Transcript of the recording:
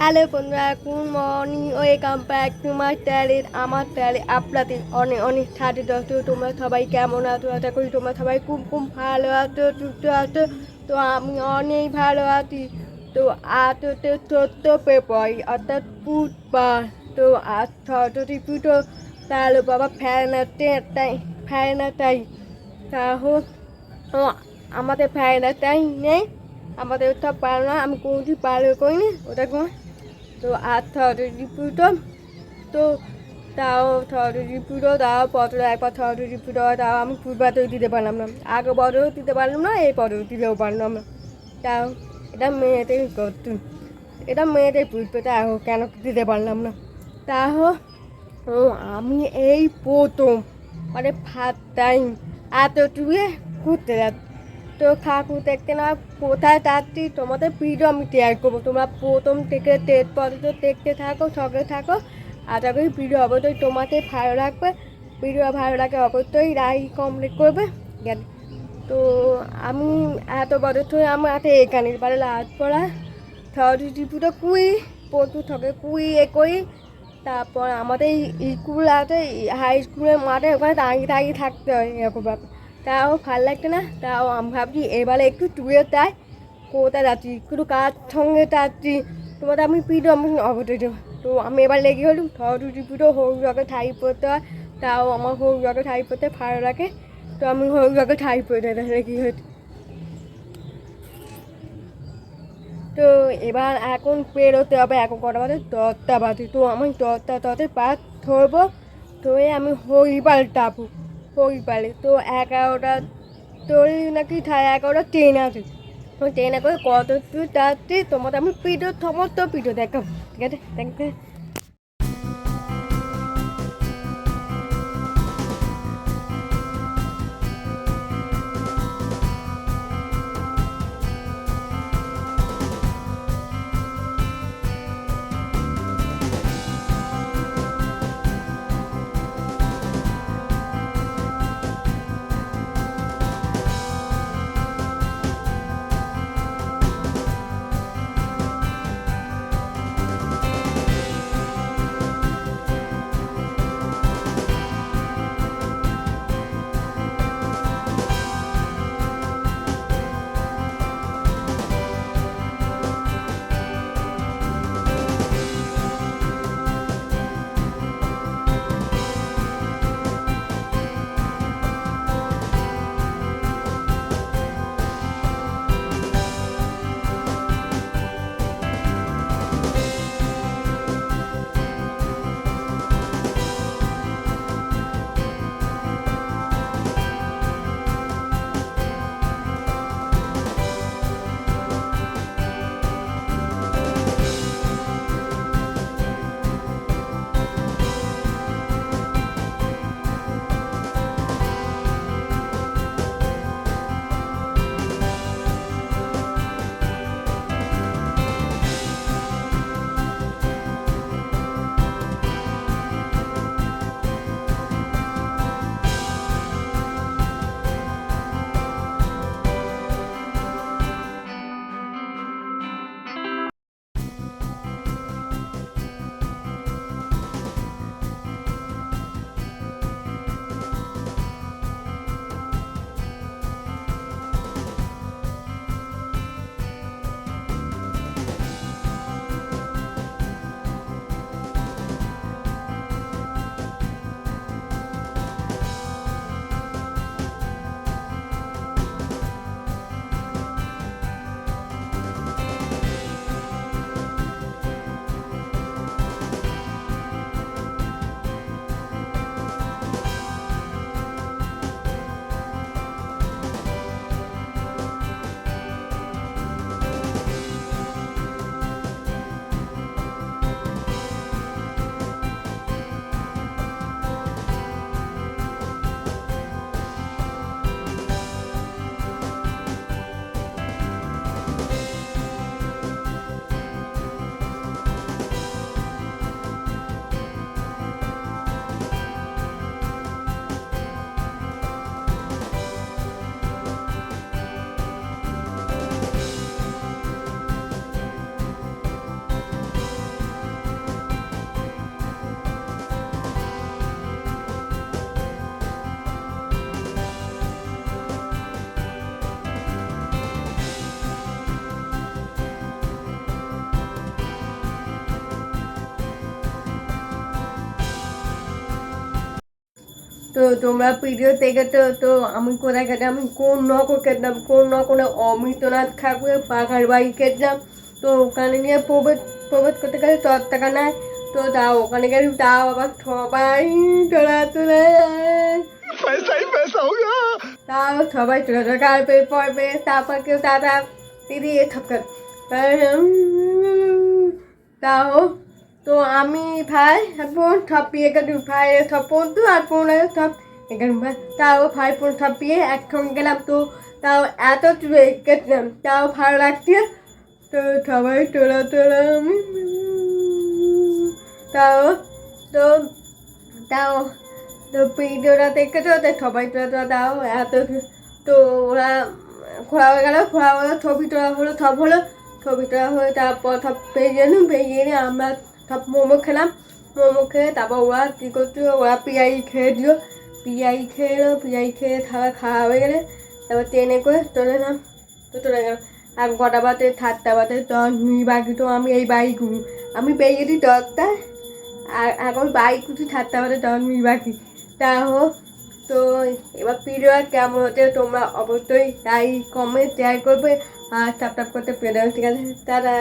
Hello বন্ধুরা, good morning, welcome back to my talent আমার talent আপনাদের অনেক অনেক সাথে যত তোমরা সবাই কেমন আছো? আশা করি তোমরা সবাই খুব খুব ভালো আছো, সুস্থ আছো। তো আমি অনেক ভালো আছি। তো আজ হচ্ছে চোদ্দ ফেব্রুয়ারি অর্থাৎ বুধবার তো আজ সরস্বতী পুজো তাহলে বাবা ফ্যান আছে তাই ফ্যান তাই তাহলে আমাদের ফ্যান তাই নেই। আমাদের ওটা পারো না, আমি কোনোদিন পারো করিনি ওটা কোনো? তো আর পুজো তো তাও পুজো তাও পত্র একবার পুজো তাও আমি ফুটবাতেও দিতে পারলাম না। আগে বড়ও দিতে পারলাম না, এই পরেও দিতেও পারলাম না। তাও এটা মেয়েতেই করতুম এটা মেয়েদের পুজো তাও কেন দিতে পারলাম না? তাও, ও আমি এই প্রথম মানে ফার্স্ট টাইম এত টুয়ে ঘুরতে যাচ্ছি। তো কাকু দেখতে না কোথায় যাচ্ছি তোমাদের ভিডিও আমি শেয়ার করব। তোমরা প্রথম থেকে টেট পর্যন্ত দেখতে থাকো, সঙ্গে থাকো। আশা করি ভিডিও অবশ্যই তোমাদের ভালো লাগবে। ভিডিও ভালো লাগে অবশ্যই রাই কমপ্লিট করবে। তো আমি এত বছর আমার হাতে এখানে পারে লাস্ট পড়া। সরস্বতী পুজো কুই প্রচুর থাকে কুই এ তারপর আমাদের স্কুল আছে হাই স্কুলের মাঠে ওখানে দাঁড়িয়ে দাঁড়িয়ে থাকতে হয়, এরকম ব্যাপার। তাও ভালো লাগতো না, তাও আমি ভাবছি এবারে একটু টুয়ে তাই। কোথায় যাচ্ছি? একটু কার সঙ্গে যাচ্ছি? তোমাদের আমি পিঠো আমি দেবো তো আমি এবার লেগে হলাম সরস্বতী পুজো হলুদ রঙের শাড়ি পরতে হয়। তাও আমার হলুদ রঙের ঠাই পরতে ভালো লাগে। তো আমি হলুদ রঙের শাড়ি পরে রেখি হচ্ছে? তো এবার এখন পেরোতে হবে, এখন কটা বাজে? দশটা বাজে। তো আমি দশটা দশে পাঁচ ধরবো, ধরে আমি হরিপাল টাপু হরিপালে তো এগারোটা তোর নাকি এগারোটা ট্রেন আছে। ট্রেনে করে কত দূর তার তোমাদের আমি পিঠো সমস্ত পিঠো দেখাবো, ঠিক আছে? থ্যাংক ইউ তো তোমরা ভিডিও থেকে তো তো আমি কোথায় খেতাম আমি কোন নকো খেতাম কোন নকোনে অমৃতনাথ ঠাকুরের পাখার বাড়ি খেতাম তো ওখানে নিয়ে প্রবেশ প্রবেশ করতে গেলে টাকা নেয় তো তাও ওখানে গেলে তাও আবার সবাই তোলা তোলে তাও সবাই তোলা তোলা কার পড়বে তারপর কেউ দাদা দিদি এসব তাও তো আমি ভাই বোন থাপিয়ে গেল ভাই সব বন্ধু আর বোন সব এখানে তাও ভাই বোন থাপিয়ে একসঙ্গে গেলাম তো। তাও এত গেছিলাম তাও ভালো লাগছে। তো সবাই তোলা তোলা আমি। তাও, তো তাও, তো ভিডিওটা দেখেছ? তো সবাই তোলা তোলা তাও এত তো ওরা ঘোরা হয়ে গেল ঘোরা হলো ছবি তোলা হলো, সব হলো। ছবি তোলা হয়ে তারপর সব পেয়ে গেলাম, পেয়ে গেলে আমরা সব মোমো খেলাম মোমো খেয়ে তারপর ওরা কী করছিল ওরা পিয়াই খেয়ে দিল পিয়াই খেয়ে এলো পিয়াই খেয়ে খাওয়া খাওয়া হয়ে গেলে তারপর ট্রেনে করে চলে এলাম তো চলে গেলাম আর কটা বাতে সাতটা বাতে মিনিট বাকি তো আমি এই বাইক ঘুরি আমি পেয়ে গেছি দশটায় আর এখন বাইক উঠি সাতটা বাতে তখন মিনিট বাকি তা হোক তো এবার ভিডিও কেমন হচ্ছে তোমরা অবশ্যই তাই কমেন্ট শেয়ার করবে আর সাবস্ক্রাইব করতে পেরে ঠিক আছে তারা